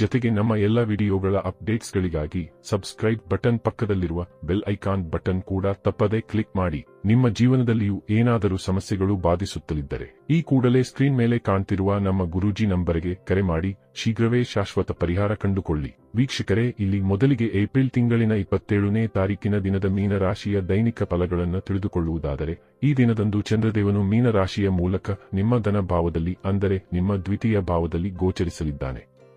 ಜೊತೆಗೆ ನಮ್ಮ ಎಲ್ಲ ವಿಡಿಯೋಗಳ ಅಪ್ಡೇಟ್ಸ್ಗಳಿಗಾಗಿ ಸಬ್ಸ್ಕ್ರೈಬ್ ಬಟನ್ ಪಕ್ಕದಲ್ಲಿರುವ ಬೆಲ್ ಐಕಾನ್ ಬಟನ್ ಕೂಡ ತಪ್ಪದೇ ಕ್ಲಿಕ್ ಮಾಡಿ. ನಿಮ್ಮ ಜೀವನದಲ್ಲಿಯೂ ಏನಾದರೂ ಸಮಸ್ಯೆಗಳು ಬಾಧಿಸುತ್ತಲಿದ್ದರೆ ಈ ಕೂಡಲೇ ಸ್ಕ್ರೀನ್ ಮೇಲೆ ಕಾಣ್ತಿರುವ ನಮ್ಮ ಗುರೂಜಿ ನಂಬರ್ಗೆ ಕರೆ ಮಾಡಿ. ಶೀಘ್ರವೇ ಶಾಶ್ವತ ಪರಿಹಾರ ಕಂಡುಕೊಳ್ಳಿ. ವೀಕ್ಷಕರೇ, ಇಲ್ಲಿ ಮೊದಲಿಗೆ ಏಪ್ರಿಲ್ ತಿಂಗಳಿನ ಇಪ್ಪತ್ತೇಳನೇ ತಾರೀಕಿನ ದಿನದ ಮೀನರಾಶಿಯ ದೈನಿಕ ಫಲಗಳನ್ನು ತಿಳಿದುಕೊಳ್ಳುವುದಾದರೆ, ಈ ದಿನದಂದು ಚಂದ್ರದೇವನು ಮೀನರಾಶಿಯ ಮೂಲಕ ನಿಮ್ಮ ಧನ ಭಾವದಲ್ಲಿ, ಅಂದರೆ ನಿಮ್ಮ ದ್ವಿತೀಯ ಭಾವದಲ್ಲಿ ಗೋಚರಿಸಲಿದ್ದಾನೆ.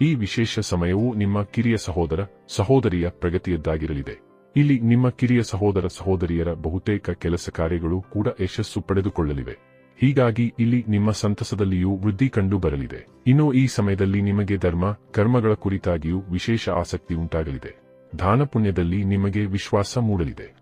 ಈ ವಿಶೇಷ ಸಮಯವು ನಿಮ್ಮ ಕಿರಿಯ ಸಹೋದರ, ಸಹೋದರಿಯ ಪ್ರಗತಿಯದ್ದಾಗಿರಲಿದೆ. ಇಲ್ಲಿ ನಿಮ್ಮ ಕಿರಿಯ ಸಹೋದರ, ಸಹೋದರಿಯರ ಬಹುತೇಕ ಕೆಲಸ ಕಾರ್ಯಗಳು ಕೂಡ ಯಶಸ್ಸು ಪಡೆದುಕೊಳ್ಳಲಿವೆ. ಹೀಗಾಗಿ ಇಲ್ಲಿ ನಿಮ್ಮ ಸಂತಸದಲ್ಲಿಯೂ ವೃದ್ಧಿ ಕಂಡು ಬರಲಿದೆ ಇನ್ನು ಈ ಸಮಯದಲ್ಲಿ ನಿಮಗೆ ಧರ್ಮ, ಕರ್ಮಗಳ ಕುರಿತಾಗಿಯೂ ವಿಶೇಷ ಆಸಕ್ತಿ ಉಂಟಾಗಲಿದೆ. ದಾನ ಪುಣ್ಯದಲ್ಲಿ ನಿಮಗೆ ವಿಶ್ವಾಸ ಮೂಡಲಿದೆ.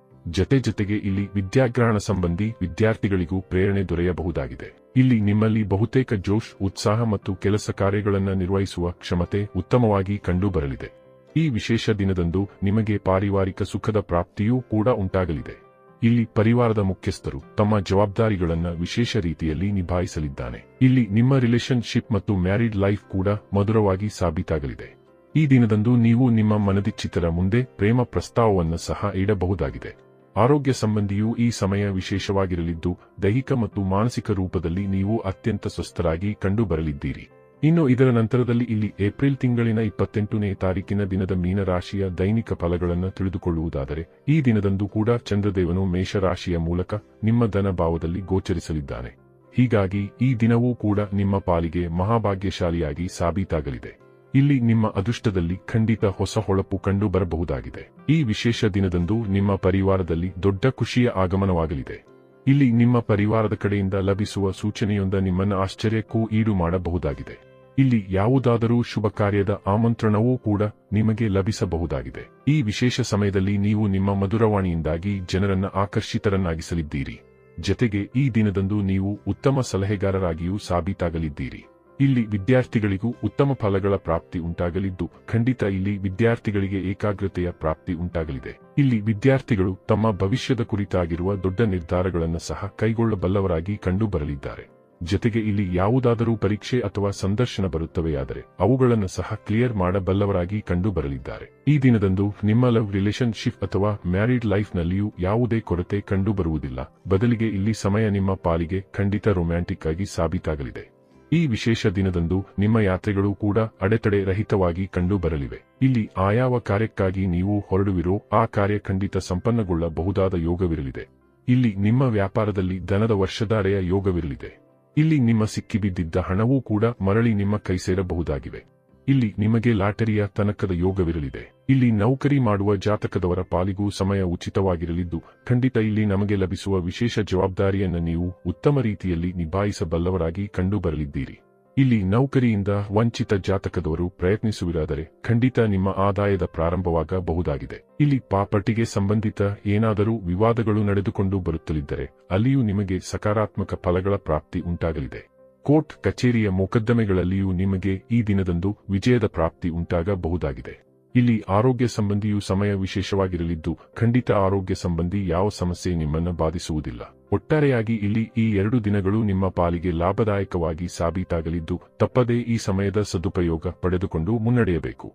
ಜತೆ ಜತೆಗೆ ಇಲ್ಲಿ ವಿದ್ಯಾಗ್ರಹಣ ಸಂಬಂಧಿ ವಿದ್ಯಾರ್ಥಿಗಳಿಗೂ ಪ್ರೇರಣೆ ದೊರೆಯಬಹುದಾಗಿದೆ. ಇಲ್ಲಿ ನಿಮ್ಮಲ್ಲಿ ಬಹುತೇಕ ಜೋಶ್ ಉತ್ಸಾಹ ಮತ್ತು ಕೆಲಸ ಕಾರ್ಯಗಳನ್ನು ನಿರ್ವಹಿಸುವ ಕ್ಷಮತೆ ಉತ್ತಮವಾಗಿ ಕಂಡುಬರಲಿದೆ. ಈ ವಿಶೇಷ ದಿನದಂದು ನಿಮಗೆ ಪಾರಿವಾರಿಕ ಸುಖದ ಪ್ರಾಪ್ತಿಯೂ ಕೂಡ ಉಂಟಾಗಲಿದೆ. ಇಲ್ಲಿ ಪರಿವಾರದ ಮುಖ್ಯಸ್ಥರು ತಮ್ಮ ಜವಾಬ್ದಾರಿಗಳನ್ನು ವಿಶೇಷ ರೀತಿಯಲ್ಲಿ ನಿಭಾಯಿಸಲಿದ್ದಾನೆ. ಇಲ್ಲಿ ನಿಮ್ಮ ರಿಲೇಶನ್ಶಿಪ್ ಮತ್ತು ಮ್ಯಾರಿಡ್ ಲೈಫ್ ಕೂಡ ಮಧುರವಾಗಿ ಸಾಬೀತಾಗಲಿದೆ. ಈ ದಿನದಂದು ನೀವು ನಿಮ್ಮ ಮನದಿಚ್ಚಿತರ ಮುಂದೆ ಪ್ರೇಮ ಪ್ರಸ್ತಾವವನ್ನು ಸಹ ಇಡಬಹುದಾಗಿದೆ. ಆರೋಗ್ಯ ಸಂಬಂಧಿಯೂ ಈ ಸಮಯ ವಿಶೇಷವಾಗಿರಲಿದ್ದು, ದೈಹಿಕ ಮತ್ತು ಮಾನಸಿಕ ರೂಪದಲ್ಲಿ ನೀವು ಅತ್ಯಂತ ಸ್ವಸ್ಥರಾಗಿ ಕಂಡುಬರಲಿದ್ದೀರಿ. ಇನ್ನು ಇದರ ನಂತರದಲ್ಲಿ ಇಲ್ಲಿ ಏಪ್ರಿಲ್ ತಿಂಗಳಿನ ಇಪ್ಪತ್ತೆಂಟನೇ ತಾರೀಕಿನ ದಿನದ ಮೀನರಾಶಿಯ ದೈನಿಕ ಫಲಗಳನ್ನು ತಿಳಿದುಕೊಳ್ಳುವುದಾದರೆ, ಈ ದಿನದಂದು ಕೂಡ ಚಂದ್ರದೇವನು ಮೇಷರಾಶಿಯ ಮೂಲಕ ನಿಮ್ಮ ಧನಭಾವದಲ್ಲಿ ಗೋಚರಿಸಲಿದ್ದಾನೆ. ಹೀಗಾಗಿ ಈ ದಿನವೂ ಕೂಡ ನಿಮ್ಮ ಪಾಲಿಗೆ ಮಹಾಭಾಗ್ಯಶಾಲಿಯಾಗಿ ಸಾಬೀತಾಗಲಿದೆ. ಇಲ್ಲಿ ನಿಮ್ಮ ಅದೃಷ್ಟದಲ್ಲಿ ಖಂಡಿತ ಹೊಸ ಹೊಳಪು ಕಂಡು ಬರಬಹುದಾಗಿದೆ. ಈ ವಿಶೇಷ ದಿನದಂದು ನಿಮ್ಮ ಪರಿವಾರದಲ್ಲಿ ದೊಡ್ಡ ಖುಷಿಯ ಆಗಮನವಾಗಲಿದೆ. ಇಲ್ಲಿ ನಿಮ್ಮ ಪರಿವಾರದ ಕಡೆಯಿಂದ ಲಭಿಸುವ ಸೂಚನೆಯೊಂದ ನಿಮ್ಮನ್ನು ಆಶ್ಚರ್ಯಕ್ಕೂ ಈಡು ಮಾಡಬಹುದಾಗಿದೆ. ಇಲ್ಲಿ ಯಾವುದಾದರೂ ಶುಭ ಕಾರ್ಯದ ಆಮಂತ್ರಣವೂ ಕೂಡ ನಿಮಗೆ ಲಭಿಸಬಹುದಾಗಿದೆ. ಈ ವಿಶೇಷ ಸಮಯದಲ್ಲಿ ನೀವು ನಿಮ್ಮ ಮಧುರವಾಣಿಯಿಂದಾಗಿ ಜನರನ್ನ ಆಕರ್ಷಿತರನ್ನಾಗಿಸಲಿದ್ದೀರಿ. ಜತೆಗೆ ಈ ದಿನದಂದು ನೀವು ಉತ್ತಮ ಸಲಹೆಗಾರರಾಗಿಯೂ ಸಾಬೀತಾಗಲಿದ್ದೀರಿ. ಇಲ್ಲಿ ವಿದ್ಯಾರ್ಥಿಗಳಿಗೂ ಉತ್ತಮ ಫಲಗಳ ಪ್ರಾಪ್ತಿ ಉಂಟಾಗಲಿದ್ದು, ಖಂಡಿತ ಇಲ್ಲಿ ವಿದ್ಯಾರ್ಥಿಗಳಿಗೆ ಏಕಾಗ್ರತೆಯ ಪ್ರಾಪ್ತಿ ಉಂಟಾಗಲಿದೆ. ಇಲ್ಲಿ ವಿದ್ಯಾರ್ಥಿಗಳು ತಮ್ಮ ಭವಿಷ್ಯದ ಕುರಿತಾಗಿರುವ ದೊಡ್ಡ ನಿರ್ಧಾರಗಳನ್ನು ಸಹ ಕೈಗೊಳ್ಳಬಲ್ಲವರಾಗಿ ಕಂಡುಬರಲಿದ್ದಾರೆ. ಜೊತೆಗೆ ಇಲ್ಲಿ ಯಾವುದಾದರೂ ಪರೀಕ್ಷೆ ಅಥವಾ ಸಂದರ್ಶನ ಬರುತ್ತವೆಯಾದರೆ, ಅವುಗಳನ್ನು ಸಹ ಕ್ಲಿಯರ್ ಮಾಡಬಲ್ಲವರಾಗಿ ಕಂಡುಬರಲಿದ್ದಾರೆ. ಈ ದಿನದಂದು ನಿಮ್ಮ ಲವ್ ರಿಲೇಶನ್ಶಿಪ್ ಅಥವಾ ಮ್ಯಾರಿಡ್ ಲೈಫ್ನಲ್ಲಿಯೂ ಯಾವುದೇ ಕೊರತೆ ಕಂಡುಬರುವುದಿಲ್ಲ. ಬದಲಿಗೆ ಇಲ್ಲಿ ಸಮಯ ನಿಮ್ಮ ಪಾಲಿಗೆ ಖಂಡಿತ ರೊಮ್ಯಾಂಟಿಕ್ ಆಗಿ ಸಾಬೀತಾಗಲಿದೆ. ಈ ವಿಶೇಷ ದಿನದಂದು ನಿಮ್ಮ ಯಾತ್ರೆಗಳು ಕೂಡ ಅಡೆತಡೆ ರಹಿತವಾಗಿ ಕಂಡುಬರಲಿವೆ. ಇಲ್ಲಿ ಆಯಾವ ಕಾರ್ಯಕ್ಕಾಗಿ ನೀವು ಹೊರಡುವಿರೋ ಆ ಕಾರ್ಯ ಖಂಡಿತ ಸಂಪನ್ನಗೊಳ್ಳಬಹುದಾದ ಯೋಗವಿರಲಿದೆ. ಇಲ್ಲಿ ನಿಮ್ಮ ವ್ಯಾಪಾರದಲ್ಲಿ ಧನದ ವರ್ಷಧಾರೆಯ ಯೋಗವಿರಲಿದೆ. ಇಲ್ಲಿ ನಿಮ್ಮ ಸಿಕ್ಕಿಬಿದ್ದಿದ್ದ ಹಣವೂ ಕೂಡ ಮರಳಿ ನಿಮ್ಮ ಕೈ ಸೇರಬಹುದಾಗಿವೆ ಇಲ್ಲಿ ನಿಮಗೆ ಲಾಟರಿಯ ತನಕದ ಯೋಗವಿರಲಿದೆ. ಇಲ್ಲಿ ನೌಕರಿ ಮಾಡುವ ಜಾತಕದವರ ಪಾಲಿಗೂ ಸಮಯ ಉಚಿತವಾಗಿರಲಿದ್ದು, ಖಂಡಿತ ಇಲ್ಲಿ ನಮಗೆ ಲಭಿಸುವ ವಿಶೇಷ ಜವಾಬ್ದಾರಿಯನ್ನು ನೀವು ಉತ್ತಮ ರೀತಿಯಲ್ಲಿ ನಿಭಾಯಿಸಬಲ್ಲವರಾಗಿ ಕಂಡುಬರಲಿದ್ದೀರಿ. ಇಲ್ಲಿ ನೌಕರಿಯಿಂದ ವಂಚಿತ ಜಾತಕದವರು ಪ್ರಯತ್ನಿಸುವಿರಾದರೆ ಖಂಡಿತ ನಿಮ್ಮ ಆದಾಯದ ಪ್ರಾರಂಭವಾಗಬಹುದಾಗಿದೆ. ಇಲ್ಲಿ ಪಾಪಟಿಗೆ ಸಂಬಂಧಿತ ಏನಾದರೂ ವಿವಾದಗಳು ನಡೆದುಕೊಂಡು ಬರುತ್ತಲಿದ್ದರೆ, ಅಲ್ಲಿಯೂ ನಿಮಗೆ ಸಕಾರಾತ್ಮಕ ಫಲಗಳ ಪ್ರಾಪ್ತಿ ಉಂಟಾಗಲಿದೆ. ಕೋರ್ಟ್ ಕಚೇರಿಯ ಮೊಕದ್ದಮೆಗಳಲ್ಲಿಯೂ ನಿಮಗೆ ಈ ದಿನದಂದು ವಿಜಯದ ಪ್ರಾಪ್ತಿ ಉಂಟಾಗಬಹುದಾಗಿದೆ. ಇಲ್ಲಿ ಆರೋಗ್ಯ ಸಂಬಂಧಿಯು ಸಮಯ ವಿಶೇಷವಾಗಿರಲಿದ್ದು, ಖಂಡಿತ ಆರೋಗ್ಯ ಸಂಬಂಧಿ ಯಾವ ಸಮಸ್ಯೆ ನಿಮ್ಮನ್ನು ಬಾಧಿಸುವುದಿಲ್ಲ. ಒಟ್ಟಾರೆಯಾಗಿ ಇಲ್ಲಿ ಈ ಎರಡು ದಿನಗಳು ನಿಮ್ಮ ಪಾಲಿಗೆ ಲಾಭದಾಯಕವಾಗಿ ಸಾಬೀತಾಗಲಿದ್ದು, ತಪ್ಪದೇ ಈ ಸಮಯದ ಸದುಪಯೋಗ ಪಡೆದುಕೊಂಡು ಮುನ್ನಡೆಯಬೇಕು.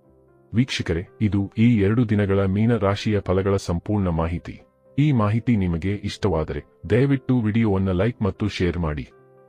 ವೀಕ್ಷಕರೇ, ಇದು ಈ ಎರಡು ದಿನಗಳ ಮೀನ ರಾಶಿಯ ಫಲಗಳ ಸಂಪೂರ್ಣ ಮಾಹಿತಿ. ಈ ಮಾಹಿತಿ ನಿಮಗೆ ಇಷ್ಟವಾದರೆ, ದಯವಿಟ್ಟು ವಿಡಿಯೋವನ್ನು ಲೈಕ್ ಮತ್ತು ಶೇರ್ ಮಾಡಿ.